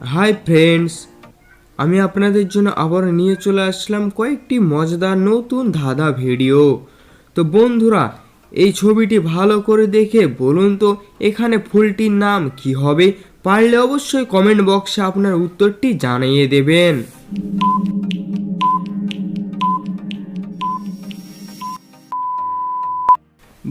Hi friends আমি আপনাদের জন্য আবার নিয়ে চলে আসলাম কয়েকটি মজাদার নতুন ধাঁধা ভিডিও তো বন্ধুরা, এই ছবিটি ভালো করে দেখে বলুন তো, এখানে ফুলটির নাম কি হবে? পারলে অবশ্যই কমেন্ট বক্সে আপনার উত্তরটি জানিয়ে দেবেন।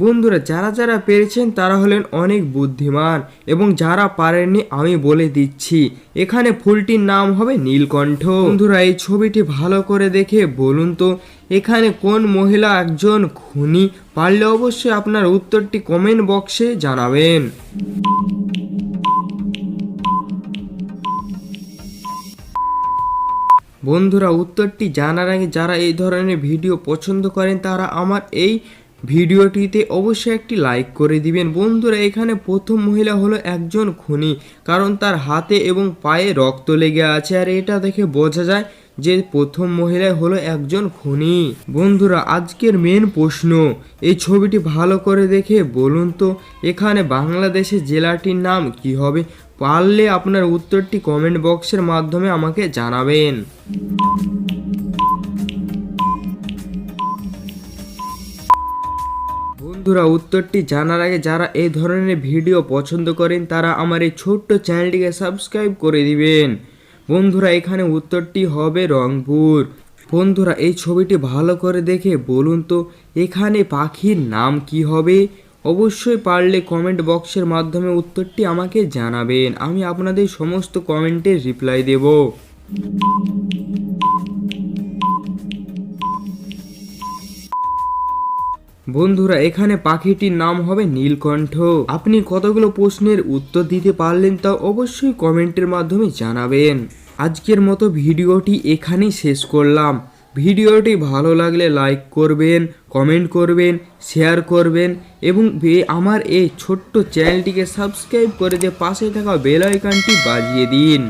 বন্ধুরা, যারা যারা পেরেছেন তারা হলেন অনেক বুদ্ধিমান এবং যারা পারেননি আমি বলে দিচ্ছি। এখানে ফুলটির নাম হবে নীলকণ্ঠ। বন্ধুরা, এই ছবিটি ভালো করে দেখে বলুন তো, এখানে কোন মহিলা একজন খুনি? পারলে অবশ্যই আপনার উত্তরটি কমেন্ট বক্সে জানাবেন। বন্ধুরা, উত্তরটি জানার আগে যারা এই ধরনের ভিডিও পছন্দ করেন তারা আমার এই ভিডিওটিতে অবশ্যই একটি লাইক করে দিবেন। বন্ধুরা, এখানে প্রথম মহিলা হলো একজন খুনি, কারণ তার হাতে এবং পায়ে রক্ত লেগে আছে। আর এটা দেখে বোঝা যায় যে প্রথম মহিলা হলো একজন খুনি। বন্ধুরা, আজকের মেন প্রশ্ন, এই ছবিটি ভালো করে দেখে বলুন তো, এখানে বাংলাদেশের জেলাটির নাম কি হবে? পারলে আপনার উত্তরটি কমেন্ট বক্সের মাধ্যমে আমাকে জানাবেন। বন্ধুরা, উত্তরটি জানার আগে যারা এই ধরনের ভিডিও পছন্দ করেন, তারা আমার এই ছোট্ট চ্যানেলটিকে সাবস্ক্রাইব করে দিবেন। বন্ধুরা, এখানে উত্তরটি হবে রংপুর। বন্ধুরা, এই ছবিটি ভালো করে দেখে বলুন তো, এখানে পাখির নাম কি হবে? অবশ্যই পারলে কমেন্ট বক্সের মাধ্যমে উত্তরটি আমাকে জানাবেন। আমি আপনাদের সমস্ত কমেন্টের রিপ্লাই দেব। বন্ধুরা, এখানে পাখিটির নাম হবে নীলকণ্ঠ। আপনি কতগুলো প্রশ্নের উত্তর দিতে পারলেন তা অবশ্যই কমেন্টের মাধ্যমে জানাবেন। আজকের মতো ভিডিওটি এখানেই শেষ করলাম। ভিডিওটি ভালো লাগলে লাইক করবেন, কমেন্ট করবেন, শেয়ার করবেন এবং আমার এই ছোট্ট চ্যানেলটিকে সাবস্ক্রাইব করে যে পাশে থাকা বেল আইকনটি বাজিয়ে দিন।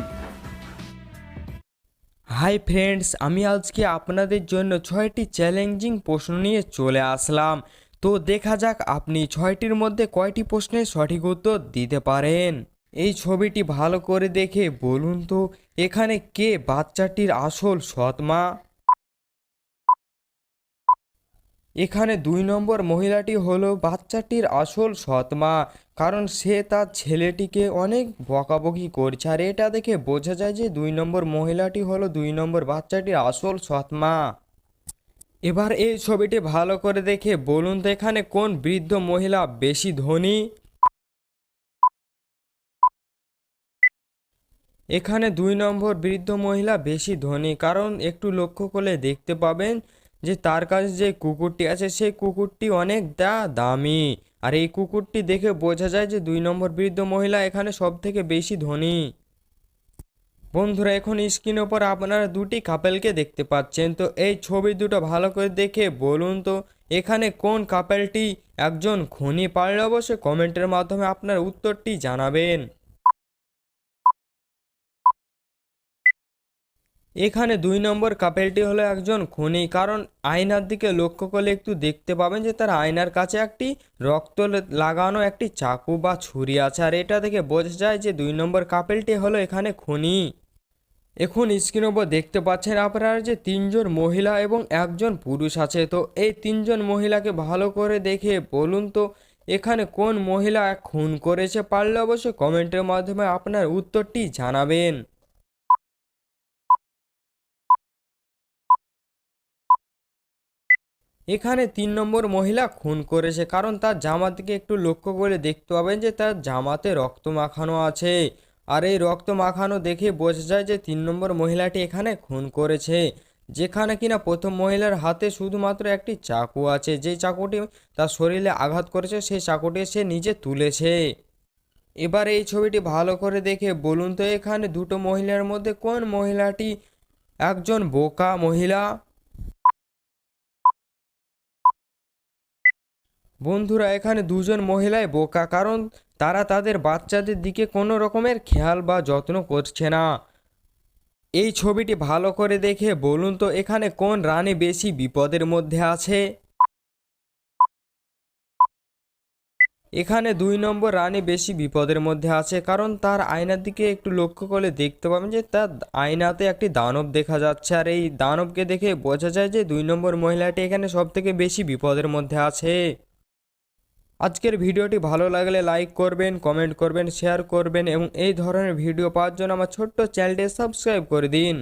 হাই ফ্রেন্ডস, আমি আজকে আপনাদের জন্য ছয়টি চ্যালেঞ্জিং প্রশ্ন নিয়ে চলে আসলাম। তো দেখা যাক আপনি ছয়টির মধ্যে কয়টি প্রশ্নের সঠিক উত্তর দিতে পারেন। এই ছবিটি ভালো করে দেখে বলুন তো, এখানে কে বাচ্চাটির আসল সৎমা এখানে দুই নম্বর মহিলাটি হলো বাচ্চাটির আসল সৎমা কারণ সে তার ছেলেটিকে অনেক বকাবকি করছে। আর এটা দেখে বোঝা যায় যে দুই নম্বর মহিলাটি হলো দুই নম্বর বাচ্চাটির আসল সৎমা এবার এই ছবিটি ভালো করে দেখে বলুন তো এখানে কোন বৃদ্ধ মহিলা বেশি ধনী? এখানে দুই নম্বর বৃদ্ধ মহিলা বেশি ধনী, কারণ একটু লক্ষ্য করলে দেখতে পাবেন যে তার কাছে যে কুকুরটি আছে, সেই কুকুরটি অনেক দা দামি। আর এই কুকুরটি দেখে বোঝা যায় যে দুই নম্বর বৃদ্ধ মহিলা এখানে সব থেকে বেশি ধনী। বন্ধুরা, এখন স্ক্রিনের ওপর আপনারা দুটি কাপেলকে দেখতে পাচ্ছেন। তো এই ছবি দুটো ভালো করে দেখে বলুন তো, এখানে কোন কাপেলটি একজন খনি পারলে অবশ্যই কমেন্টের মাধ্যমে আপনার উত্তরটি জানাবেন। এখানে দুই নম্বর কাপেলটি হলো একজন খনি, কারণ আয়নার দিকে লক্ষ্য করলে একটু দেখতে পাবেন যে তার আয়নার কাছে একটি রক্ত লাগানো একটি চাকু বা ছুরি আছে। আর এটা থেকে বোঝা যায় যে দুই নম্বর কাপেলটি হলো এখানে খুনি। এখন স্ক্রিন ওপর দেখতে পাচ্ছেন আপনারা যে তিনজন মহিলা এবং একজন পুরুষ আছে। তো এই তিনজন মহিলাকে ভালো করে দেখে বলুন তো, এখানে কোন মহিলা খুন করেছে পারলে অবশ্যই কমেন্টের মাধ্যমে আপনার উত্তরটি জানাবেন। এখানে তিন নম্বর মহিলা খুন করেছে, কারণ তার জামার দিকে একটু লক্ষ্য করে দেখতে পাবেন যে তার জামাতে রক্ত মাখানো আছে। আর এই রক্ত মাখানো দেখে বোঝা যায় যে তিন নম্বর মহিলাটি এখানে খুন করেছে, যেখানে কিনা প্রথম মহিলার হাতে শুধুমাত্র একটি চাকু আছে। যে চাকুটি তার শরীরে আঘাত করেছে, সেই চাকুটি সে নিজে তুলেছে। এবার এই ছবিটি ভালো করে দেখে বলুন তো, এখানে দুটো মহিলার মধ্যে কোন মহিলাটি একজন বোকা মহিলা? বন্ধুরা, এখানে দুজন মহিলাই বোকা, কারণ তারা তাদের বাচ্চাদের দিকে কোনো রকমের খেয়াল বা যত্ন করছে না। এই ছবিটি ভালো করে দেখে বলুন তো এখানে কোন রানী বেশি বিপদের মধ্যে আছে? এখানে দুই নম্বর রানী বেশি বিপদের মধ্যে আছে, কারণ তার আয়নার দিকে একটু লক্ষ্য করলে দেখতে পাবেন যে তার আয়নাতে একটি দানব দেখা যাচ্ছে। আর এই দানবকে দেখে বোঝা যায় যে দুই নম্বর মহিলাটি এখানে সব থেকে বেশি বিপদের মধ্যে আছে। আজকের ভিডিওটি ভালো লাগলে লাইক করবেন, কমেন্ট করবেন, শেয়ার করবেন এবং এই ধরনের ভিডিও পাওয়ার জন্য আমার ছোট্ট চ্যানেলটি সাবস্ক্রাইব করে দিন।